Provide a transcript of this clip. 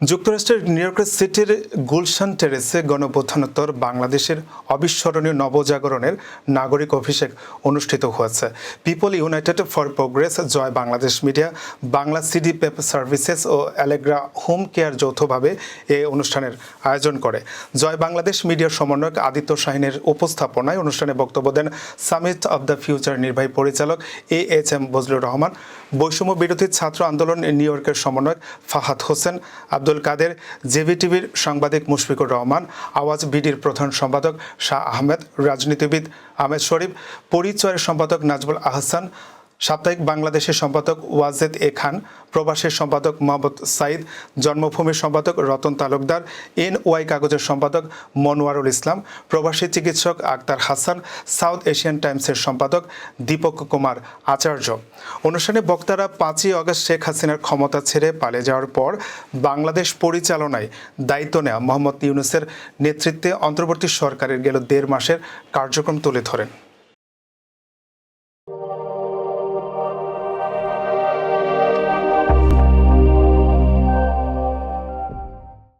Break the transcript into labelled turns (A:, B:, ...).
A: যুক্তরাষ্ট্রের নিউ ইয়র্কের সিটির গুলশান টেরেসে গণপ্রধানোত্তর বাংলাদেশের অবিস্মরণীয় নবজাগরণের নাগরিক অভিষেক অনুষ্ঠিত হয়েছে। People United for progress Joy Bangladesh media, Bangla CD Pep Services O Allegra home care যৌথভাবে এ অনুষ্ঠানের আয়োজন করে। জয় বাংলাদেশ মিডিয়ার সমন্বয়ক আদিত্য শাহিনের উপস্থাপনায় অনুষ্ঠানে বক্তব্য দেন সামিট অব দ্য ফিউচার নির্বাহী পরিচালক A H M Bazlur Rahman. বৈষম্য বিরোধী ছাত্র আন্দোলন নিউ ইয়র্কের সমন্বয়ক ফাহাদ হোসেন আব্দুল কাদের জেভিটিভির সাংবাদিক মুশফিকুর রহমান, আওয়াজ বিডির প্রধান সম্পাদক শাহ আহমেদ, রাজনীতিবিদ আহমেদ শরীফ, পরিচয়ের সম্পাদক নাজবুল আহসান সাপ্তাহিক বাংলাদেশের সম্পাদক ওয়াজেদ এ খান, প্রবাসের সম্পাদক মোহাম্মদ সাইদ, জন্মভূমির সম্পাদক রতন তালুকদার এন ওয়াই কাগজের সম্পাদক মনোয়ারুল ইসলাম, প্রবাসী চিকিৎসক আক্তার হাসান, সাউথ এশিয়ান টাইমসের সম্পাদক দীপক কুমার আচার্য। অনুষ্ঠানে বক্তারা পাঁচই অগস্ট শেখ হাসিনার ক্ষমতা ছেড়ে পালিয়ে যাওয়ার পর বাংলাদেশ পরিচালনায় দায়িত্ব নেওয়া মোহাম্মদ ইউনুসের নেতৃত্বে অন্তর্বর্তী সরকারের গেল দেড় মাসের কার্যক্রম তুলে ধরেন।